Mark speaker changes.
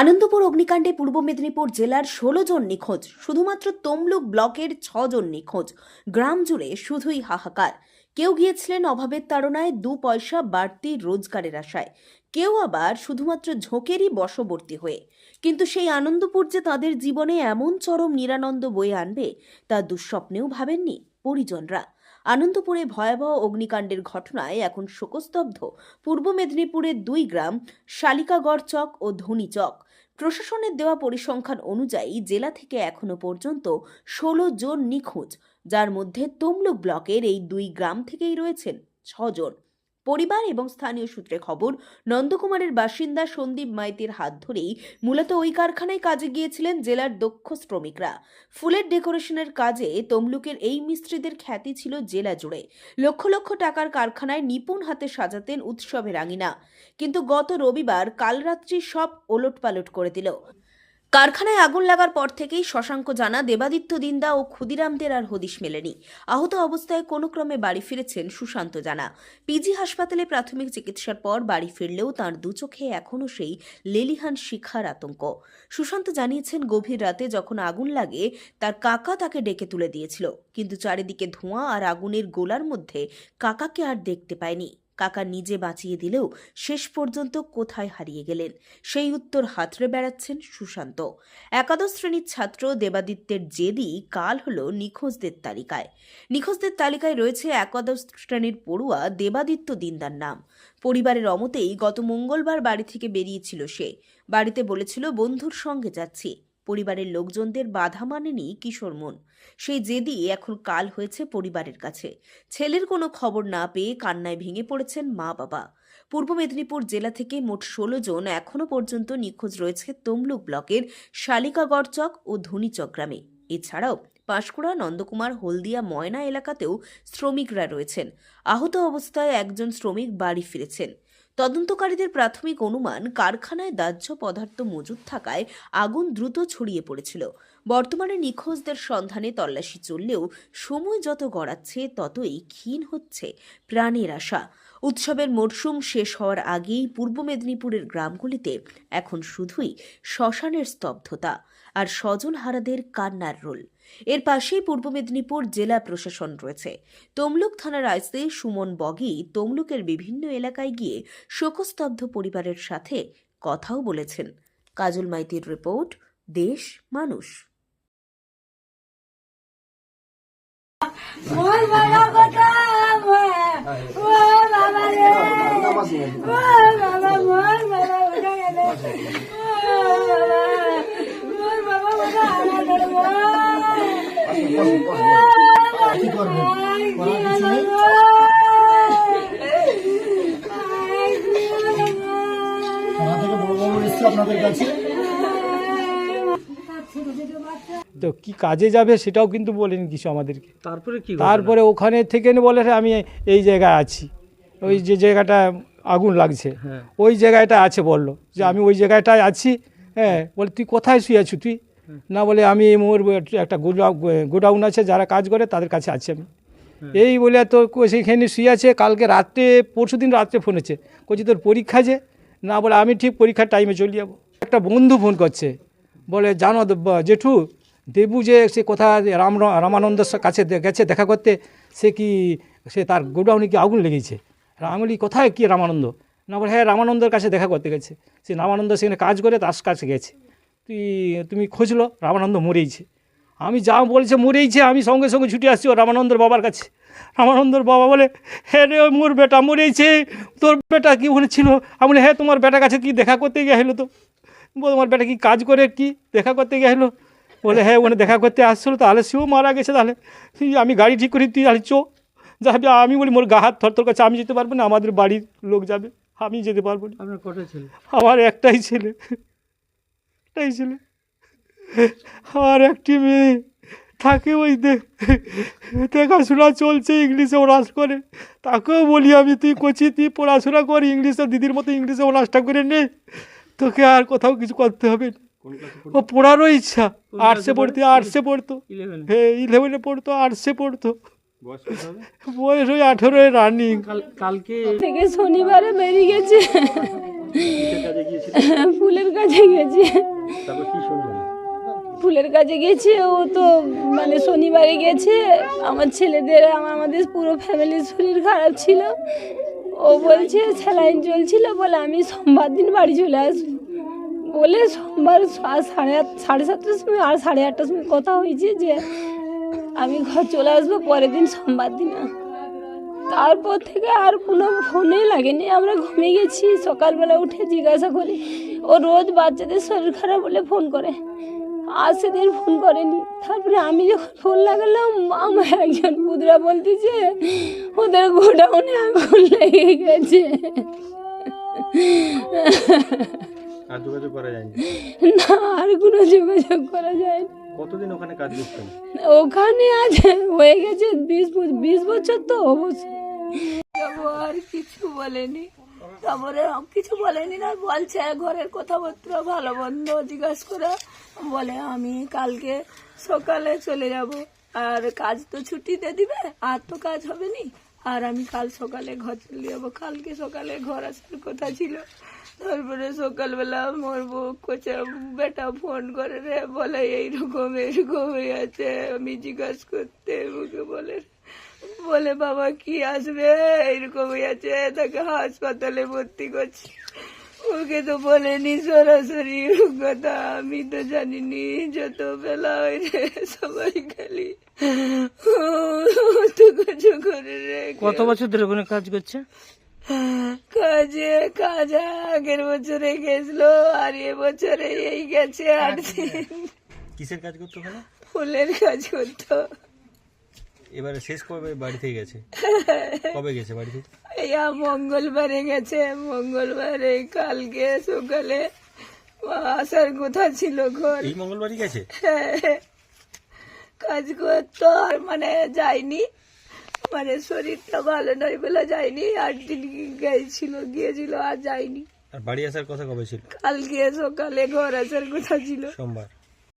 Speaker 1: আনন্দপুর অগ্নিকাণ্ডে পূর্ব মেদিনীপুর জেলার ষোলো জন নিখোঁজ, শুধুমাত্র তমলুক ব্লকের ছজন নিখোঁজ। গ্রাম জুড়ে শুধুই হাহাকার। কেউ গিয়েছিলেন অভাবের তাড়নায়, দু পয়সা বাড়তি রোজগারের আশায়। কেউ আবার শুধুমাত্র ঝোঁকেরই বশবর্তী হয়ে। কিন্তু সেই আনন্দপুর যে তাদের জীবনে এমন চরম নিরানন্দ বয়ে আনবে, তা দুঃস্বপ্নেও ভাবেননি পরিজনরা। আনন্দপুরে ভয়াবহ অগ্নিকাণ্ডের ঘটনায় এখন শোকস্তব্ধ। পূর্ব মেদিনীপুরের দুই গ্রাম, শালিকাগড় চক ও ধনীচক প্রশাসনের দেওয়া পরিসংখ্যান অনুযায়ী জেলা থেকে এখনও পর্যন্ত ষোলো জন নিখোঁজ, যার মধ্যে তমলুক ব্লকের এই দুই গ্রাম থেকেই রয়েছেন ছজন। পরিবার এবং স্থানীয় সূত্রে খবর, নন্দকুমারের বাসিন্দা সন্দীপ মাইতির হাত ধরেই মূলত ওই কারখানায় কাজে গিয়েছিলেন জেলার দক্ষ শ্রমিকরা। ফুলের ডেকোরেশনের কাজে তমলুকের এই মিস্ত্রিদের খ্যাতি ছিল জেলা জুড়ে। লক্ষ লক্ষ টাকার কারখানায় নিপুণ হাতে সাজাতেন উৎসবের আঙিনা কিন্তু গত রবিবার কাল রাত্রি সব ওলটপালট করে দিল। কারখানায় আগুন লাগার পর থেকেই শশাঙ্ক জানা দেবাদিত্য দিন্দা ও ক্ষুদিরামদের আর হদিশ মেলেনি। আহত অবস্থায় কোনো ক্রমে বাড়ি ফিরেছেন সুশান্ত জানা। পিজি হাসপাতালে প্রাথমিক চিকিৎসার পর বাড়ি ফিরলেও তার দু চোখে এখনও সেই লেলিহান শিখার আতঙ্ক। সুশান্ত জানিয়েছেন, গভীর রাতে যখন আগুন লাগে, তার কাকা তাকে ডেকে তুলে দিয়েছিল। কিন্তু চারিদিকে ধোঁয়া আর আগুনের গোলার মধ্যে কাকাকে আর দেখতে পায়নি। কাকা নিজে বাঁচিয়ে দিলেও শেষ পর্যন্ত কোথায় হারিয়ে গেলেন? সেই উত্তর হাতড়ে বেড়াচ্ছেন সুশান্ত। একাদশ শ্রেণির ছাত্র দেবাদিত্যের জেদি কাল হল নিখোঁজদের তালিকায়। নিখোঁজদের তালিকায় রয়েছে একাদশ শ্রেণির পড়ুয়া দেবাদিত্য দিনদার নাম। পরিবারের অমতেই গত মঙ্গলবার বাড়ি থেকে বেরিয়েছিল সে। বাড়িতে বলেছিল, বন্ধুর সঙ্গে যাচ্ছি। পরিবারের লোকজনদের বাধা মানেনি কিশোর মন। সেই জেদি এখন কাল হয়েছে পরিবারের কাছে। ছেলের কোনো খবর না পেয়ে কান্নায় ভেঙে পড়েছেন মা বাবা পূর্ব মেদিনীপুর জেলা থেকে মোট ষোলো জন এখনও পর্যন্ত নিখোঁজ রয়েছে তমলুক ব্লকের শালিকাগড় চক ও ধনীচক গ্রামে। এছাড়াও পাঁশকুড়া, নন্দকুমার, হলদিয়া, ময়না এলাকাতেও শ্রমিকরা রয়েছেন। আহত অবস্থায় একজন শ্রমিক বাড়ি ফিরেছেন। তদন্তকারীদের প্রাথমিক অনুমান, কারখানায় দাহ্য পদার্থ মজুদ থাকায় আগুন দ্রুত ছড়িয়ে পড়েছিল। বর্তমানে নিখোঁজদের সন্ধানে তল্লাশি চললেও সময় যত গড়াচ্ছে, ততই ক্ষীণ হচ্ছে প্রাণের আশা। উৎসবের মরশুম শেষ হওয়ার আগেই পূর্ব মেদিনীপুরের গ্রামগুলিতে এখন শুধুই শ্মশানের স্তব্ধতা আর স্বজনহারাদের কান্নার রোল। এর পাশেই পূর্ব মেদিনীপুর জেলা প্রশাসন রয়েছে। তমলুক থানার আইসে সুমন বগি তমলুকের বিভিন্ন এলাকায় গিয়ে শোকস্তব্ধ পরিবারের সাথে কথাও বলেছেন। কাজল মাইতির রিপোর্ট, দেশ মানুষ।
Speaker 2: আপনাদের কাছে?
Speaker 3: তো কি কাজে যাবে সেটাও কিন্তু বলেনি কিছু আমাদেরকে।
Speaker 4: তারপরে কি
Speaker 3: তারপরে ওখানে থেকে বলে "হ্যাঁ, আমি এই জায়গায় আছি। ওই যে জায়গাটা আগুন লাগছে।
Speaker 4: হ্যাঁ।
Speaker 3: ওই জায়গাটা আছে বলল যে আমি ওই জায়গাটায় আছি। হ্যাঁ বলে তুই কোথায় শুয়ে আছো তুই? না বলে আমি মোর একটা গোডাউন আছে যারা কাজ করে তাদের কাছে আছি আমি। এই বলে তো সেইখানে শুয়ে আছে কালকে রাত্রে পরশু দিন রাত্রে ফোন হচ্ছে বলছি তোর পরীক্ষা যে? না বলে আমি ঠিক পরীক্ষার টাইমে চলে যাব। একটা বন্ধু ফোন করছে, বলে, জানো জেঠু, দেবু যে সে কোথা রাম রামানন্দর কাছে গেছে দেখা করতে, সে কি, সে তার গোডাউনে কি আগুন লেগেছে? আমি কোথায় কি রামানন্দ? না বলে হ্যাঁ রামানন্দের কাছে দেখা করতে গেছে। সে রামানন্দ সেখানে কাজ করে, তার কাছে গেছে। তুই তুমি খুঁজলো রামানন্দ মরেইছে। আমি যা বলছে মরেইছে আমি সঙ্গে সঙ্গে ছুটে আসছি ও রামানন্দর বাবার কাছে। রামানন্দর বাবা বলে হ্যাঁ রে ওই মোর বেটা মরেইছে। তোর বেটা কি ওখানে ছিল আমি বলি হ্যাঁ তোমার বেটার কাছে কি দেখা করতে গেলো তো? বলে তোমার বেটা কি কাজ করে কি দেখা করতে গেলো বলে হ্যাঁ ওখানে দেখা করতে আসছিল তাহলে সেও মারা গেছে তাহলে। আমি গাড়ি ঠিক করি তুই তাহলে চো। যাবি আমি বলি মোর গা হাত থর তোর কাছে আমি যেতে পারব না আমাদের বাড়ির লোক যাবে আমি যেতে পারব না।
Speaker 4: আপনার কটা ছিল?
Speaker 3: আমার একটাই ছেলে। একটাই ছেলে। আর একটি মেয়ে থাকে ওই দেখাশোনা চলছে ইংলিশে অনার্স করে। তাকেও বলি আমি তুই কচি তুই পড়াশোনা কর ইংলিশে দিদির মতো ইংলিশে অনার্সটা করে নে। তোকে আর কোথাও কিছু করতে হবে না। ও পড়ারও ইচ্ছা। আর্টসে পড়তে আর্টসে পড়তো। হ্যাঁ ইলেভেনে পড়তো আর্টসে পড়তো। বয়স ওই আঠেরোয় রানিং
Speaker 4: কালকে
Speaker 5: থেকে শনিবারে বেরিয়ে গেছে। ফুলের কাছে গেছে। ফুলের কাছে গেছে, ও তো মানে শনিবারে গেছে। আমার ছেলেদের, আমার, আমাদের পুরো ফ্যামিলির শরীর খারাপ ছিল। ও বলছে, স্যালাইন চলছিল বলে আমি সোমবার দিন বাড়ি চলে আসব। বলে সোমবার সাড়ে আট, সাড়ে সাতটার সময় আর সাড়ে আটটার সময় কথা হয়েছে যে আমি ঘর চলে আসব, পরের দিন সোমবার দিন। তারপর থেকে আর কোনো ফোনে লাগেনি। আমরা ঘুমিয়ে গেছি, সকালবেলা উঠে জিজ্ঞাসা করি, ও রোজ বাচ্চাদের শরীর খারাপ বলে ফোন করে? আর সেদিন ফোন করেনি। তারপরে আমি যখন ফোন লাগালাম আমার একজন বুদরা বলতেছে ওদের গোডাউনে আগুন লেগে গেছে।
Speaker 4: আর যোগাযোগ করা যায়নি?
Speaker 5: না আর কোনো যোগাযোগ করা যায়
Speaker 4: কতদিন ওখানে কাজ করতেন
Speaker 5: ওখানে আছে হয়ে গেছে বিশ বিশ বছর তো অবশ্যই। আর কিছু বলেনি। তারপরে কিছু বলেনি না, বলছে, ঘরের কথাবার্তা ভালো বন্ধ জিজ্ঞাসা করে। বলে, আমি কালকে সকালে চলে যাব। আর কাজ তো ছুটিতে দিবে, আর তো কাজ হবে নি আর আমি কাল সকালে ঘর চলে যাব। কালকে সকালে ঘর আসার কথা ছিল। তারপরে সকালবেলা মোর বউ কোচে বেটা ফোন করে রে, বলে, এইরকম এইরকম হয়ে আছে। আমি জিজ্ঞাসা করতে মুখে বলে বলে বাবা কি আসবে? এইরকম হয়ে আছে তাকে হাসপাতালে ভর্তি করছি। ওকে তো বলেনি সরাসরি কথা। আমি তো জানিনি যত বেলা হয় রে সবাই খালি তো কিছু করে রে
Speaker 6: কত বছর ধরে ওখানে কাজ করছে?
Speaker 5: কাজে কাজ আগের বছরে গেছিল আর এ বছরে এই গেছে আট দিন
Speaker 4: কিসের কাজ করতো ওখানে
Speaker 5: ফুলের কাজ করতো।
Speaker 4: এবারে শেষ কবে? বাড়ি থেকে গেছে। কবে গেছে বাড়ি থেকে
Speaker 5: ইয়া মঙ্গলবারে গেছে মঙ্গলবারে কালকে সকালে। আসার কথা ছিল ঘর।
Speaker 4: এই মঙ্গলবারই গেছে?
Speaker 5: কাজ করতো আর মানে যায়নি। মানে শরীরটা ভালো নয় বলে যায়নি। আট দিন গিয়েছিল গিয়েছিল আর যায়নি।
Speaker 4: আর বাড়ি আসার কথা কবে ছিল?
Speaker 5: কালকে সকালে ঘর আসার কথা ছিল।
Speaker 4: সোমবার।